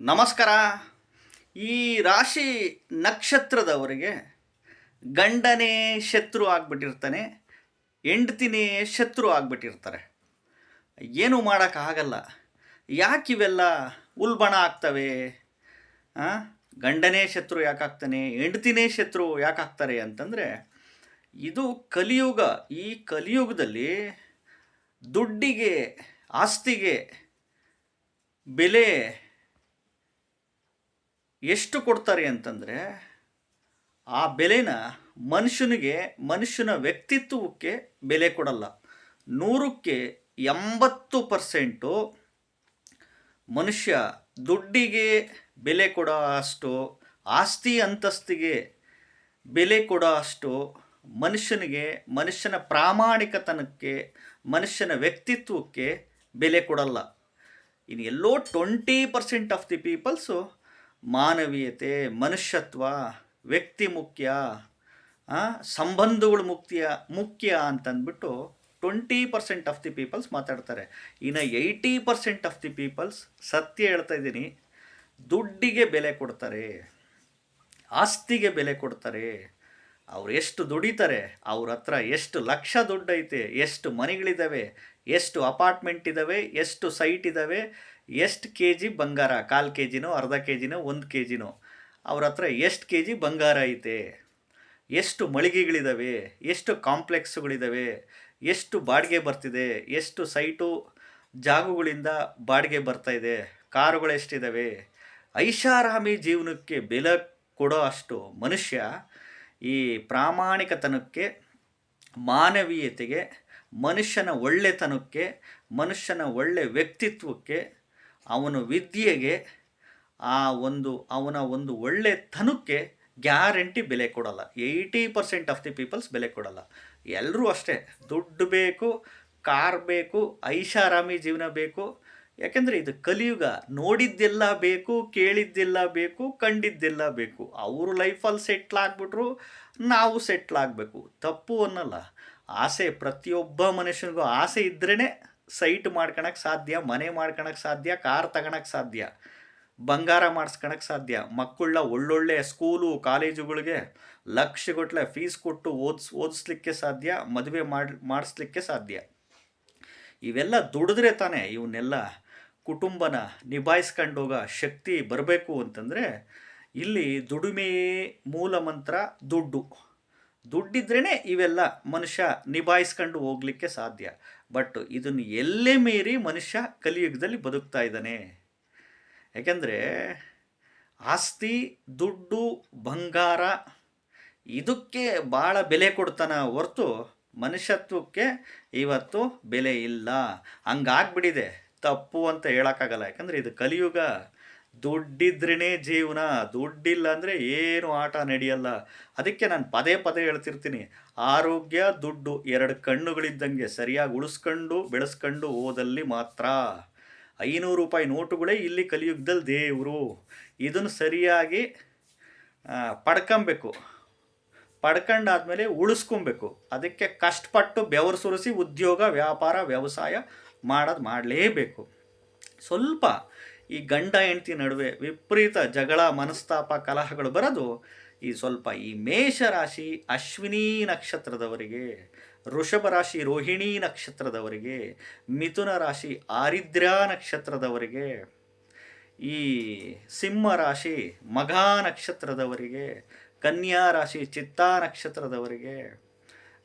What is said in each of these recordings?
ನಮಸ್ಕಾರ. ಈ ರಾಶಿ ನಕ್ಷತ್ರದವರಿಗೆ ಗಂಡನೇ ಶತ್ರು ಆಗ್ಬಿಟ್ಟಿರ್ತಾನೆ, ಹೆಂಡ್ತಿನೇ ಶತ್ರು ಆಗ್ಬಿಟ್ಟಿರ್ತಾರೆ. ಏನೂ ಮಾಡೋಕ್ಕಾಗಲ್ಲ. ಯಾಕೆ ಇವೆಲ್ಲ ಉಲ್ಬಣ ಆಗ್ತವೆ? ಗಂಡನೇ ಶತ್ರು ಯಾಕಾಗ್ತಾನೆ, ಹೆಂಡ್ತಿನೇ ಶತ್ರು ಯಾಕಾಗ್ತಾರೆ ಅಂತಂದರೆ, ಇದು ಕಲಿಯುಗ. ಈ ಕಲಿಯುಗದಲ್ಲಿ ದುಡ್ಡಿಗೆ, ಆಸ್ತಿಗೆ ಬೆಲೆ ಎಷ್ಟು ಕೊಡ್ತಾರೆ ಅಂತಂದರೆ ಆ ಬೆಲೆನ ಮನುಷ್ಯನಿಗೆ, ಮನುಷ್ಯನ ವ್ಯಕ್ತಿತ್ವಕ್ಕೆ ಬೆಲೆ ಕೊಡಲ್ಲ. ನೂರಕ್ಕೆ ಎಂಬತ್ತು ಪರ್ಸೆಂಟು ಮನುಷ್ಯ ದುಡ್ಡಿಗೆ ಬೆಲೆ ಕೊಡೋ ಅಷ್ಟು, ಆಸ್ತಿ ಅಂತಸ್ತಿಗೆ ಬೆಲೆ ಕೊಡೋ ಅಷ್ಟು ಮನುಷ್ಯನಿಗೆ, ಮನುಷ್ಯನ ಪ್ರಾಮಾಣಿಕತನಕ್ಕೆ, ಮನುಷ್ಯನ ವ್ಯಕ್ತಿತ್ವಕ್ಕೆ ಬೆಲೆ ಕೊಡಲ್ಲ. ಇನ್ನು ಎಲ್ಲೋ twenty percent of the peoples ಮಾನವೀಯತೆ, ಮನುಷ್ಯತ್ವ ವ್ಯಕ್ತಿ ಮುಖ್ಯ ಸಂಬಂಧಗಳು ಮುಖ್ಯ ಮುಖ್ಯ ಅಂತಂದ್ಬಿಟ್ಟು twenty percent of the peoples ಮಾತಾಡ್ತಾರೆ. ಇನ್ನು eighty percent of the peoples ಸತ್ಯ ಹೇಳ್ತಾ ಇದ್ದೀನಿ, ದುಡ್ಡಿಗೆ ಬೆಲೆ ಕೊಡ್ತಾರೆ, ಆಸ್ತಿಗೆ ಬೆಲೆ ಕೊಡ್ತಾರೆ, ಅವ್ರು ಎಷ್ಟು ದುಡಿತಾರೆ, ಅವ್ರ ಹತ್ರ ಎಷ್ಟು ಲಕ್ಷ ದುಡ್ಡೈತೆ, ಎಷ್ಟು ಮನೆಗಳಿದ್ದಾವೆ ಎಷ್ಟು ಅಪಾರ್ಟ್ಮೆಂಟ್ ಇದ್ದಾವೆ ಎಷ್ಟು ಸೈಟ್ ಇದ್ದಾವೆ ಎಷ್ಟು ಕೆ ಜಿ ಬಂಗಾರ? ಕಾಲು ಕೆ ಜಿನೋ ಅರ್ಧ ಕೆ ಜಿನೋ ಒಂದು ಕೆ ಜಿನೋ ಅವ್ರ ಹತ್ರ ಎಷ್ಟು ಕೆ ಜಿ ಬಂಗಾರ ಐತೆ? ಎಷ್ಟು ಮಳಿಗೆಗಳಿದ್ದಾವೆ ಎಷ್ಟು ಕಾಂಪ್ಲೆಕ್ಸ್ಗಳಿದ್ದಾವೆ ಎಷ್ಟು ಬಾಡಿಗೆ ಬರ್ತಿದೆ? ಎಷ್ಟು ಸೈಟು ಜಾಗಗಳಿಂದ ಬಾಡಿಗೆ ಬರ್ತಾ ಇದೆ? ಕಾರುಗಳು ಎಷ್ಟಿದ್ದಾವೆ ಐಷಾರಾಮಿ ಜೀವನಕ್ಕೆ ಬೆಲೆ ಕೊಡೋ ಅಷ್ಟು ಮನುಷ್ಯ ಈ ಪ್ರಾಮಾಣಿಕತನಕ್ಕೆ, ಮಾನವೀಯತೆಗೆ, ಮನುಷ್ಯನ ಒಳ್ಳೆತನಕ್ಕೆ, ಮನುಷ್ಯನ ಒಳ್ಳೆ ವ್ಯಕ್ತಿತ್ವಕ್ಕೆ ಅವನ ವಿದ್ಯೆಗೆ ಆ ಒಂದು, ಅವನ ಒಂದು ಒಳ್ಳೆ ತನಕ್ಕೆ ಗ್ಯಾರಂಟಿ ಬೆಲೆ ಕೊಡಲ್ಲ. Eighty percent of the peoples ಬೆಲೆ ಕೊಡಲ್ಲ. ಎಲ್ಲರೂ ಅಷ್ಟೇ. ದುಡ್ಡು ಬೇಕು, ಕಾರ್ ಬೇಕು, ಐಷಾರಾಮಿ ಜೀವನ ಬೇಕು. ಯಾಕೆಂದರೆ ಇದು ಕಲಿಯುಗ. ನೋಡಿದ್ದೆಲ್ಲ ಬೇಕು, ಕೇಳಿದ್ದೆಲ್ಲ ಬೇಕು, ಕಂಡಿದ್ದೆಲ್ಲ ಬೇಕು. ಅವರು ಲೈಫಲ್ಲಿ ಸೆಟ್ಲ್ ಆಗಿಬಿಟ್ರು, ನಾವು ಸೆಟ್ಲ್ ಆಗಬೇಕು. ತಪ್ಪು ಅನ್ನಲ್ಲ. ಆಸೆ ಪ್ರತಿಯೊಬ್ಬ ಮನುಷ್ಯನಿಗೂ ಆಸೆ ಇದ್ರೇ ಸೈಟ್ ಮಾಡ್ಕೊಳಕ್ಕೆ ಸಾಧ್ಯ, ಮನೆ ಮಾಡ್ಕೊಳಕ್ಕೆ ಸಾಧ್ಯ, ಕಾರ್ ತಗೊಳಕ್ಕೆ ಸಾಧ್ಯ, ಬಂಗಾರ ಮಾಡಿಸ್ಕೊಳಕ್ಕೆ ಸಾಧ್ಯ ಮಕ್ಕಳನ್ನ ಒಳ್ಳೊಳ್ಳೆ ಸ್ಕೂಲು, ಕಾಲೇಜುಗಳಿಗೆ ಲಕ್ಷಗಟ್ಟಲೆ ಫೀಸ್ ಕೊಟ್ಟು ಓದಿಸ್, ಓದಿಸ್ಲಿಕ್ಕೆ ಸಾಧ್ಯ, ಮದುವೆ ಮಾಡಿ, ಮಾಡಿಸ್ಲಿಕ್ಕೆ ಸಾಧ್ಯ. ಇವೆಲ್ಲ ದುಡಿದ್ರೆ ತಾನೇ ಇವನ್ನೆಲ್ಲ ಕುಟುಂಬನ ನಿಭಾಯಿಸ್ಕೊಂಡು ಹೋಗೋ ಶಕ್ತಿ ಬರಬೇಕು ಅಂತಂದರೆ ಇಲ್ಲಿ ದುಡಿಮೆಯೇ ಮೂಲ ಮಂತ್ರ ದುಡ್ಡು. ದುಡ್ಡಿದ್ರೇ ಇವೆಲ್ಲ ಮನುಷ್ಯ ನಿಭಾಯಿಸ್ಕೊಂಡು ಹೋಗಲಿಕ್ಕೆ ಸಾಧ್ಯ. ಬಟ್ ಇದನ್ನು ಎಲ್ಲೇ ಮೀರಿ ಮನುಷ್ಯ ಕಲಿಯುಗದಲ್ಲಿ ಬದುಕ್ತಾ ಇದ್ದಾನೆ. ಯಾಕೆಂದರೆ ಆಸ್ತಿ, ದುಡ್ಡು, ಬಂಗಾರ ಇದಕ್ಕೆ ಭಾಳ ಬೆಲೆ ಕೊಡ್ತಾನ ಹೊರ್ತು ಮನುಷ್ಯತ್ವಕ್ಕೆ ಇವತ್ತು ಬೆಲೆ ಇಲ್ಲ. ಹಂಗಾಗ್ಬಿಟ್ಟಿದೆ. ತಪ್ಪು ಅಂತ ಹೇಳೋಕ್ಕಾಗಲ್ಲ. ಯಾಕಂದರೆ ಇದು ಕಲಿಯುಗ. ದುಡ್ಡಿದ್ರೇ ಜೀವನ ದುಡ್ಡಿಲ್ಲ ಅಂದರೆ ಏನು ಆಟ ನಡೆಯಲ್ಲ. ಅದಕ್ಕೆ ನಾನು ಪದೇ ಪದೇ ಹೇಳ್ತಿರ್ತೀನಿ. ಆರೋಗ್ಯ, ದುಡ್ಡು ಎರಡು ಕಣ್ಣುಗಳಿದ್ದಂಗೆ ಸರಿಯಾಗಿ ಉಳಿಸ್ಕೊಂಡು, ಬೆಳೆಸ್ಕೊಂಡು ಹೋದಲ್ಲಿ ಮಾತ್ರ. ಐನೂರು ರೂಪಾಯಿ ನೋಟುಗಳೇ ಇಲ್ಲಿ ಕಲಿಯುಗದಲ್ಲಿ ದೇವರು. ಇದನ್ನು ಸರಿಯಾಗಿ ಪಡ್ಕೊಬೇಕು. ಪಡ್ಕೊಂಡಾದ್ಮೇಲೆ ಉಳಿಸ್ಕೊಬೇಕು. ಅದಕ್ಕೆ ಕಷ್ಟಪಟ್ಟು ಬೆವರು ಸುರಿಸಿ ಉದ್ಯೋಗ, ವ್ಯಾಪಾರ, ವ್ಯವಸಾಯ ಮಾಡೋದು ಮಾಡಲೇಬೇಕು. ಸ್ವಲ್ಪ ಈ ಗಂಡ ಹೆಂಡತಿ ನಡುವೆ ವಿಪರೀತ ಜಗಳ, ಮನಸ್ತಾಪ, ಕಲಹಗಳು ಬರೋದು ಈ ಸ್ವಲ್ಪ ಈ ಮೇಷ ರಾಶಿ ಅಶ್ವಿನಿ ನಕ್ಷತ್ರದವರಿಗೆ, ವೃಷಭ ರಾಶಿ ರೋಹಿಣಿ ನಕ್ಷತ್ರದವರಿಗೆ, ಮಿಥುನ ರಾಶಿ ಆರಿದ್ರ್ಯ ನಕ್ಷತ್ರದವರಿಗೆ, ಈ ಸಿಂಹ ರಾಶಿ ಮಘಾ ನಕ್ಷತ್ರದವರಿಗೆ, ಕನ್ಯಾ ರಾಶಿ ಚಿತ್ತಾ ನಕ್ಷತ್ರದವರಿಗೆ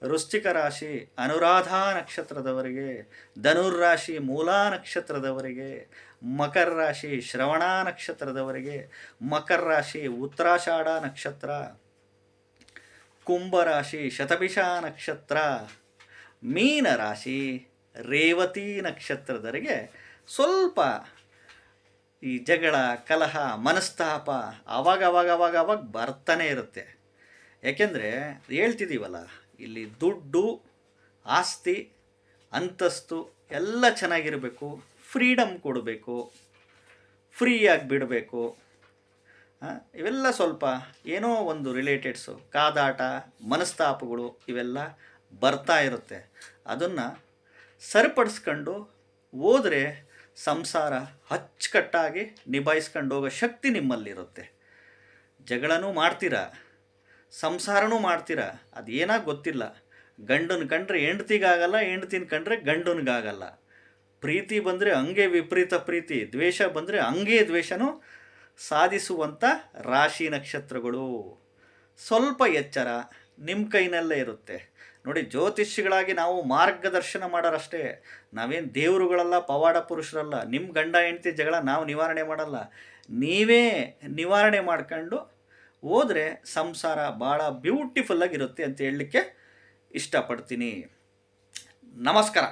ವೃಶ್ಚಿಕ ರಾಶಿ ಅನುರಾಧಾ ನಕ್ಷತ್ರದವರಿಗೆ ಧನುರ್ರಾಶಿ ಮೂಲಾ ನಕ್ಷತ್ರದವರಿಗೆ, ಮಕರ ರಾಶಿ ಶ್ರವಣ ನಕ್ಷತ್ರದವರಿಗೆ, ಮಕರ ರಾಶಿ ಉತ್ತರಾಷಾಢ ನಕ್ಷತ್ರ ಕುಂಭರಾಶಿ ಶತಭಿಷ ನಕ್ಷತ್ರ, ಮೀನ ರಾಶಿ ರೇವತಿ ನಕ್ಷತ್ರದವರಿಗೆ ಸ್ವಲ್ಪ ಈ ಜಗಳ, ಕಲಹ, ಮನಸ್ತಾಪ ಅವಾಗ ಅವಾಗ ಅವಾಗ ಅವಾಗ ಬರ್ತಾನೆ ಇರುತ್ತೆ. ಯಾಕೆಂದರೆ ಹೇಳ್ತಿದ್ದೀವಲ್ಲ ಇಲ್ಲಿ ದುಡ್ಡು, ಆಸ್ತಿ, ಅಂತಸ್ತು ಎಲ್ಲ ಚೆನ್ನಾಗಿರಬೇಕು. ಫ್ರೀಡಮ್ ಕೊಡಬೇಕು. ಫ್ರೀಯಾಗಿ ಬಿಡಬೇಕು. ಇವೆಲ್ಲ ಸ್ವಲ್ಪ ಏನೋ ಒಂದು ರಿಲೇಟೆಡ್ಸು ಕಾದಾಟ, ಮನಸ್ತಾಪಗಳು ಇವೆಲ್ಲ ಬರ್ತಾ ಇರುತ್ತೆ. ಅದನ್ನು ಸರಿಪಡಿಸ್ಕೊಂಡು ಹೋದರೆ ಸಂಸಾರ ಅಚ್ಚುಕಟ್ಟಾಗಿ ನಿಭಾಯಿಸ್ಕೊಂಡು ಹೋಗೋ ಶಕ್ತಿ ನಿಮ್ಮಲ್ಲಿರುತ್ತೆ. ಜಗಳನೂ ಮಾಡ್ತೀರಾ? ಸಂಸಾರನೂ ಮಾಡ್ತೀರ? ಅದೇನಾಗ ಗೊತ್ತಿಲ್ಲ. ಗಂಡನ ಕಂಡ್ರೆ ಹೆಂಡ್ತಿಗಾಗಲ್ಲ, ಹೆಂಡ್ತಿನ ಕಂಡ್ರೆ ಗಂಡನಿಗಾಗಲ್ಲ. ಪ್ರೀತಿ ಬಂದರೆ ಹಂಗೆ ವಿಪರೀತ ಪ್ರೀತಿ, ದ್ವೇಷ ಬಂದರೆ ಹಂಗೆ ದ್ವೇಷನೂ ಸಾಧಿಸುವಂಥ ರಾಶಿ ನಕ್ಷತ್ರಗಳು. ಸ್ವಲ್ಪ ಎಚ್ಚರ ನಿಮ್ಮ ಕೈನಲ್ಲೇ ಇರುತ್ತೆ. ನೋಡಿ ಜ್ಯೋತಿಷಿಗಳಾಗಿ ನಾವು ಮಾರ್ಗದರ್ಶನ ಮಾಡೋರಷ್ಟೇ. ನಾವೇನು ದೇವರುಗಳಲ್ಲ, ಪವಾಡ ಪುರುಷರಲ್ಲ ನಿಮ್ಮ ಗಂಡ ಹೆಂಡತಿ ಜಗಳ ನಾವು ನಿವಾರಣೆ ಮಾಡಲ್ಲ. ನೀವೇ ನಿವಾರಣೆ ಮಾಡ್ಕೊಂಡು ಹೋದರೆ ಸಂಸಾರ ಭಾಳ ಬ್ಯೂಟಿಫುಲ್ಲಾಗಿರುತ್ತೆ ಅಂತ ಹೇಳಲಿಕ್ಕೆ ಇಷ್ಟಪಡ್ತೀನಿ. ನಮಸ್ಕಾರ.